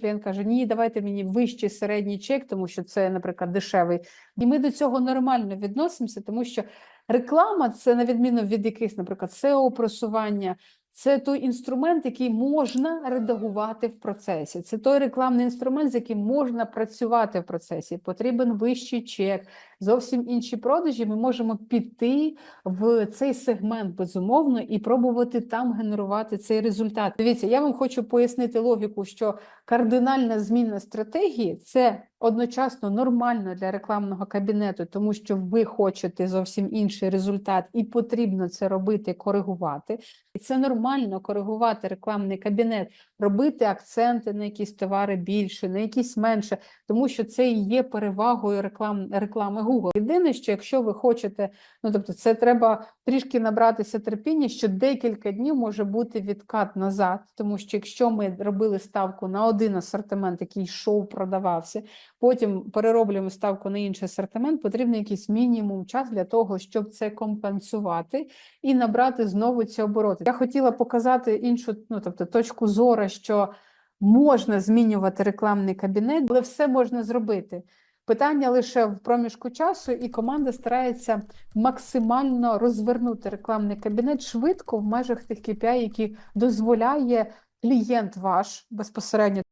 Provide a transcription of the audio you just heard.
Клієнт каже: Ні, давайте мені вищий середній чек, тому що це, наприклад, дешевий. І ми до цього нормально відносимося, тому що реклама це на відміну від якихось, наприклад, SEO просування. Це той інструмент, який можна редагувати в процесі. Це той рекламний інструмент, з яким можна працювати в процесі. Потрібен вищий чек, зовсім інші продажі. Ми можемо піти в цей сегмент безумовно і пробувати там генерувати цей результат. Дивіться, я вам хочу пояснити логіку, що кардинальна зміна стратегії це одночасно нормально для рекламного кабінету, тому що ви хочете зовсім інший результат, і потрібно це робити, коригувати. І це нормально коригувати рекламний кабінет, робити акценти на якісь товари більше, на якісь менше, тому що це і є перевагою реклам, реклами Google. Єдине, що якщо ви хочете, ну тобто, це треба трішки набратися терпіння, що декілька днів може бути відкат назад, тому що якщо ми робили ставку на один асортимент, який йшов, продавався, потім перероблюємо ставку на інший асортимент, потрібен якийсь мінімум час для того, щоб це компенсувати і набрати знову ці обороти. Я хотіла показати іншу, ну тобто точку зору, що можна змінювати рекламний кабінет, але все можна зробити. Питання лише в проміжку часу, і команда старається максимально розвернути рекламний кабінет швидко в межах тих KPI, які дозволяє клієнт ваш безпосередньо.